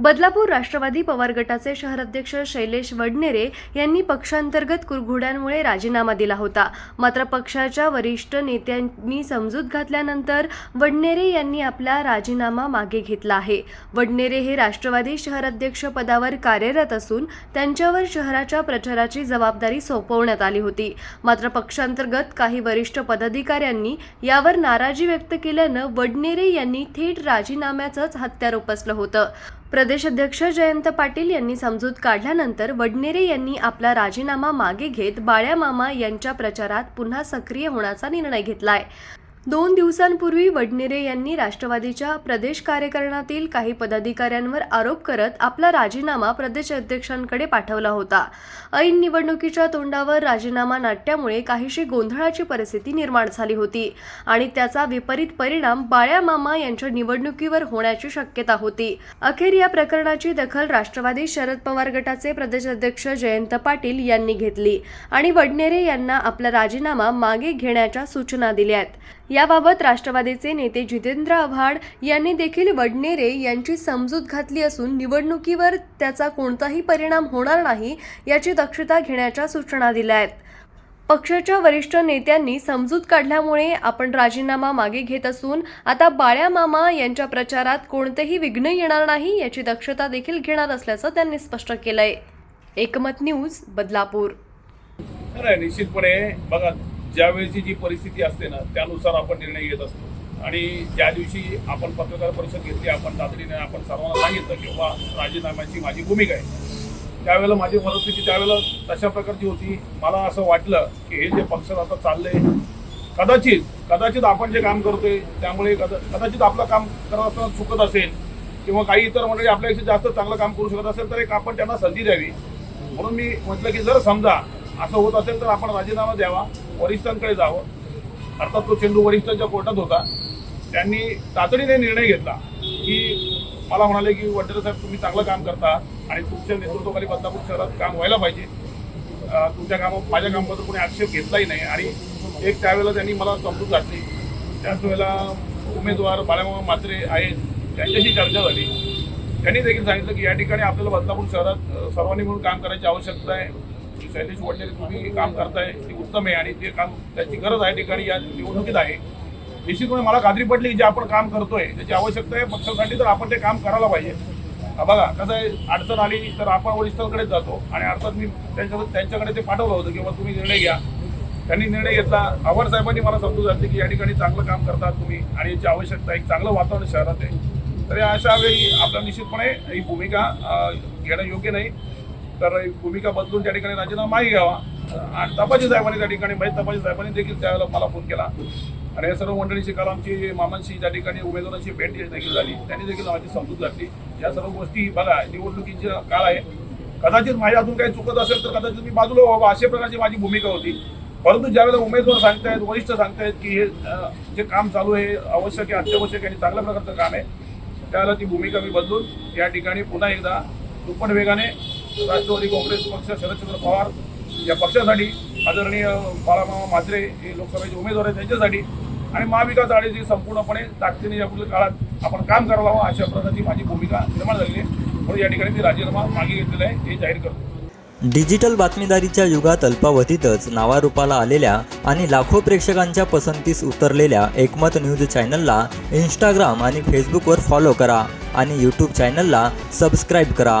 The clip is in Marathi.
बदलापूर राष्ट्रवादी पवार गटाचे शहराध्यक्ष शैलेश वडनेरे यांनी पक्षांतर्गत कुरघोड्यांमुळे राजीनामा दिला होता. मात्र पक्षाच्या वरिष्ठ नेत्यांनी समजूत घातल्यानंतर वडनेरे यांनी आपला राजीनामा मागे घेतला आहे. वडनेरे हे राष्ट्रवादी शहराध्यक्ष पदावर कार्यरत असून त्यांच्यावर शहराच्या प्रचाराची जबाबदारी सोपवण्यात आली होती. मात्र पक्षांतर्गत काही वरिष्ठ पदाधिकाऱ्यांनी यावर नाराजी व्यक्त केल्यानं वडनेरे यांनी थेट राजीनाम्याचंच हत्यार उपसलं होतं. प्रदेशाध्यक्ष जयंत पाटील यांनी समजूत काढल्यानंतर वडनेरे यांनी आपला राजीनामा मागे घेत बाळ्या मामा यांच्या प्रचारात पुन्हा सक्रिय होण्याचा निर्णय घेतलाय. दोन दिवसांपूर्वी वडनेरे यांनी राष्ट्रवादीच्या प्रदेश कार्यकरणातील काही पदाधिकाऱ्यांवर आरोप करत आपला राजीनामा प्रदेश अध्यक्षांकडे पाठवला होता. ऐन निवडणुकीच्या तोंडावर राजीनामा नाट्यामुळे काहीशी गोंधळाची परिस्थिती निर्माण झाली होती आणि त्याचा विपरीत परिणाम बाळ्या मामा यांच्या निवडणुकीवर होण्याची शक्यता होती. अखेर या प्रकरणाची दखल राष्ट्रवादी शरद पवार गटाचे प्रदेशाध्यक्ष जयंत पाटील यांनी घेतली आणि वडनेरे यांना आपला राजीनामा मागे घेण्याच्या सूचना दिल्यात. याबाबत राष्ट्रवादीचे नेते जितेंद्र आव्हाड यांनी देखील वडनेरे यांची समजूत घातली असून निवडणुकीवर त्याचा कोणताही परिणाम होणार नाही याची दक्षता घेण्याच्या सूचना दिल्या आहेत. पक्षाच्या वरिष्ठ नेत्यांनी समजूत काढल्यामुळे आपण राजीनामा मागे घेत असून आता बाळ्या मामा यांच्या प्रचारात कोणतेही विघ्न येणार नाही याची दक्षता देखील घेणार असल्याचं त्यांनी स्पष्ट केलंय. एकमत न्यूज बदलापूर. निश्चितपणे बघा ज्यावेळेची जी परिस्थिती असते ना त्यानुसार आपण निर्णय घेत असतो. आणि ज्या दिवशी आपण पत्रकार परिषद घेतली आपण तातडीने आपण सर्वांना सांगितलं किंवा राजीनाम्याची माझी भूमिका आहे. त्यावेळेला माझी मनस्थिती त्यावेळेला तशा प्रकारची होती. मला असं वाटलं की हे जे पक्ष आता चाललंय कदाचित कदाचित आपण जे काम करतोय त्यामुळे कदाचित आपलं काम करत असताना चुकत असेल किंवा काही इतर मंडळी आपल्यापेक्षा जास्त चांगलं काम करू शकत असेल तर एक आपण त्यांना संधी द्यावी. म्हणून मी म्हटलं की जर समजा असं होत असेल तर आपण राजीनामा द्यावा. वरिष्ठांकडे जावं. अर्थात तो चेंडू वरिष्ठांच्या कोर्टात होता. त्यांनी तातडीने निर्णय घेतला की मला म्हणाले की वड्डेरे साहेब तुम्ही चांगलं काम करता आणि तुमच्या नेतृत्वाखाली बदलापूर शहरात काम व्हायला पाहिजे. तुमच्या कामा माझ्या कामाबद्दल कोणी आक्षेप घेतलाही नाही. आणि एक त्यावेळेला त्यांनी मला समजूत घातली. त्याच वेळेला उमेदवार बाळामामा मात्रे आहेत त्यांच्याशी चर्चा झाली. त्यांनी देखील सांगितलं की या ठिकाणी आपल्याला बदलापूर शहरात सर्वांनी मिळून काम करायची आवश्यकता आहे. शैलेश वडनेरे तुम्ही काम करताय ते उत्तम आहे आणि ते काम त्याची गरज आहे ठिकाणी या निवडणुकीत आहे. निश्चितपणे मला खात्री पडली की जे आपण काम करतोय त्याची आवश्यकता आहे. पक्षासाठी तर आपण ते काम करायला पाहिजे. बघा कसं आहे अडचण आली तर आपण वरिष्ठांकडेच जातो आणि अर्थात मी त्यांच्या त्यांच्याकडे ते पाठवलं होतं किंवा तुम्ही निर्णय घ्या. त्यांनी निर्णय घेतला. आव्हाड साहेबांनी मला समजून जाते की या ठिकाणी चांगलं काम करतात तुम्ही आणि याची आवश्यकता एक चांगलं वातावरण शहरात आहे. तर या अशा वेळी आपल्या निश्चितपणे ही भूमिका घेणं योग्य नाही. तर एक भूमिका बदलून त्या ठिकाणी राजीनामा मागे घ्यावा. आणि तपाजी साहेबांनी त्या ठिकाणी माहीत तपाजी साहेबांनी देखील त्यावेळेला मला फोन केला. आणि या सर्व मंडळीची काल आमची मामांशी त्या ठिकाणी उमेदवारांची भेट देखील झाली. त्यांनी देखील माझी समजूत घातली. या सर्व गोष्टी बघा निवडणुकीचा काळ आहे. कदाचित माझ्या अजून काही चुकत असेल तर कदाचित मी बाजूला व्हावं अशा प्रकारची माझी भूमिका होती. परंतु ज्यावेळेला उमेदवार सांगतायत वरिष्ठ सांगतायत की हे जे काम चालू आहे आवश्यक आहे अत्यावश्यक आणि चांगल्या प्रकारचं काम आहे त्यावेळेला ती भूमिका मी बदलून या ठिकाणी पुन्हा एकदा दुप्पट वेगाने राष्ट्रवादी काँग्रेस पक्ष शरदचंद्र पवार या पक्षासाठी आदरणीय बाळामामा माजरे हे लोकसभेचे उमेदवार आहेत त्यांच्यासाठी आणि महाविकास आघाडीची संपूर्णपणे ताकदीने यापुढील काळात आपण काम करायला हवं अशा प्रकारची माझी भूमिका निर्माण झालेली आहे. म्हणून या ठिकाणी मी राजीनामा मागे घेतलेला आहे हे जाहीर करतो. डिजिटल बातमीदारीच्या युगात अल्पावधीतच नावारूपाला आलेल्या आणि लाखो प्रेक्षकांच्या पसंतीस उतरलेल्या एकमत न्यूज चॅनलला इंस्टाग्राम आणि फेसबुकवर फॉलो करा आणि यूट्यूब चॅनलला सबस्क्राईब करा.